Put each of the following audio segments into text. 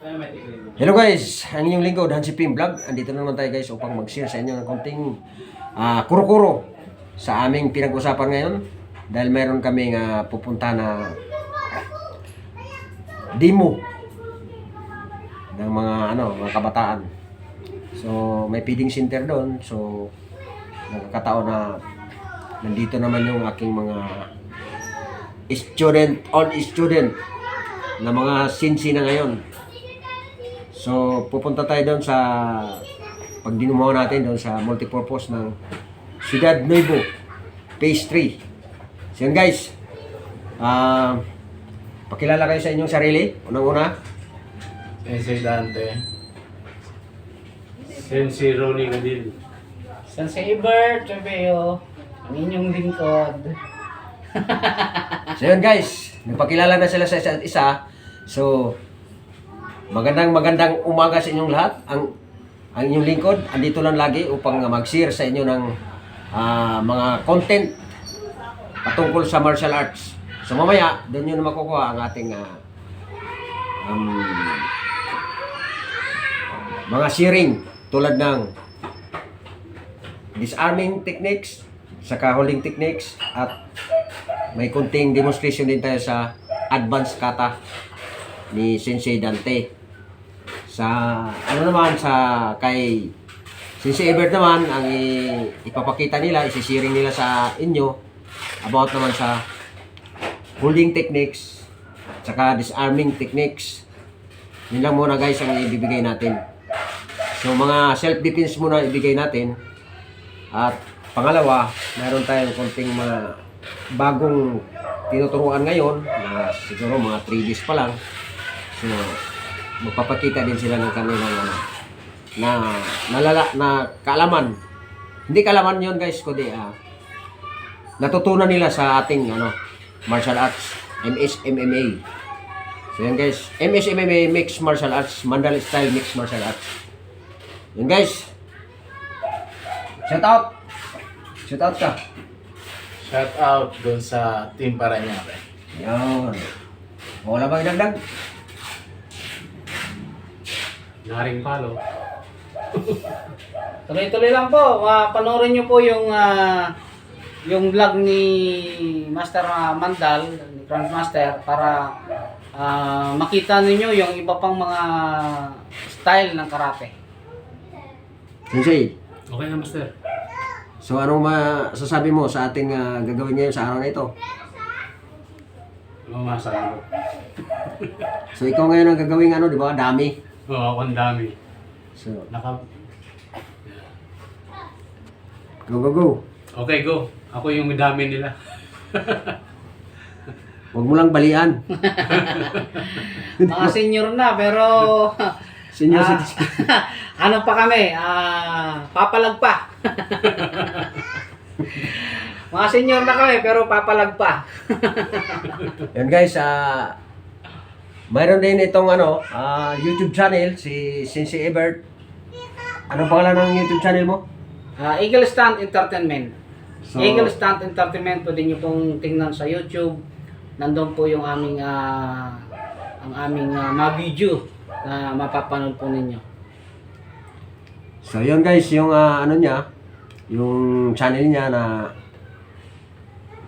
Hello guys, ang inyong lingkod, Hansi Pim Vlog. Andito na naman tayo guys upang mag-share sa inyo ng konting ah, kuro-kuro sa aming pinag-usapan ngayon. Dahil meron kaming ah, pupunta na demo ng mga ano, mga kabataan. So, may feeding center doon. So, nagkakataon na nandito naman yung aking mga student, old student na mga sinsi na ngayon. So, pupunta tayo doon sa pagdinumaw natin doon sa multipurpose ng Ciudad Nuevo, Phase 3. So yun guys, ah pakilala kayo sa inyong sarili. Unang-una, Sensei Dante. Sensei Ronnie Gadil. San Saber, Treveo, ang inyong lingkod. So yun guys, nagpakilala na sila sa isa't isa. So, magandang magandang umaga sa inyong lahat. Ang ang inyong lingkod, andito lang lagi upang mag-share sa inyo ng ah, mga content patungkol sa martial arts. So mamaya, doon nyo na makukuha ang ating ah, um, mga sharing tulad ng disarming techniques, saka holding techniques, at may kunting demonstration din tayo sa advanced kata ni Sensei Dante. Sa ano naman sa kay Sensei Ebert naman ang ipapakita nila, isisiring nila sa inyo about naman sa holding techniques saka disarming techniques. Yun lang muna guys ang ibibigay natin. So mga self-defense muna ibigay natin. At pangalawa, meron tayong konting mga bagong tinuturuan ngayon na siguro mga 3 days pa lang. So, magpapakita din sila ng kanilang ano, na nalala na kaalaman. Hindi kaalaman 'yon guys, kundi ah, natutunan nila sa ating ano, martial arts, MS MMA. So yan guys, MS MMA mixed martial arts, Mandal style mixed martial arts. Yan guys. Shout out. Shout out ka. Shout out doon sa Team Paranaque. Yan. Wala bang dagdag? Naring palo. Tuloy-tuloy lang po. Uh, panoorin nyo po yung ah, yung vlog ni Master ah, Mandal, ni Grandmaster, para ah, makita ninyo yung iba pang mga style ng karate. Sensei, Okay na, Master. so anong masasabi mo sa ating ah, gagawin ngayon sa araw na ito? Ano masabi ko? So ikaw ngayon ang gagawin ano, di ba? Dami. Oo, ako ang dami. So, Naka... go, go, go. Okay, go. Ako yung dami nila. Huwag mo lang balian. Mga senior na, pero Senior Ah, citizen. ano pa kami? Ah, papalag pa. Mga senior na kami, pero papalag pa. Yan guys, ah mayroon din itong ano, ah, YouTube channel, si Sensei Ebert. Ano pangalan ng YouTube channel mo? Ah, Eagle Stand Entertainment. So- Eagle Stand Entertainment, pwede nyo pong tingnan sa YouTube. Nandun po yung aming ah, ang aming ah, mga video na mapapanood po ninyo. So yun guys, yung ah, ano niya, yung channel niya na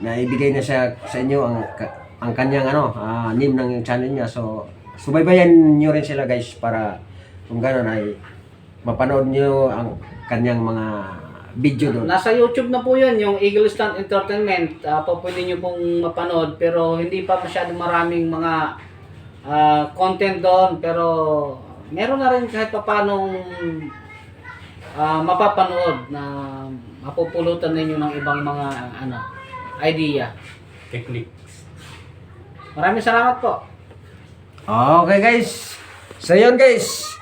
na ibigay na sa sa inyo ang ang kanyang ano, ah, name ng channel niya. So subaybayan niyo rin sila guys para kung gano'n ay mapanood niyo ang kanyang mga video doon. Nasa YouTube na po yun, yung Eagle Stand Entertainment. Ah, po pwede nyo pong mapanood, pero hindi pa masyadong maraming mga ah, content doon. Pero meron na rin kahit papanong ah, mapapanood na mapupulutan ninyo ng ibang mga ano idea. Techniques. Maraming salamat po. Okay guys. So yun guys.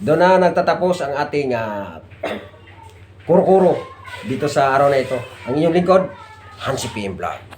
Doon na nagtatapos ang ating ah, kuro-kuro dito sa araw na ito. Ang inyong lingkod, Hansi PM Vlog.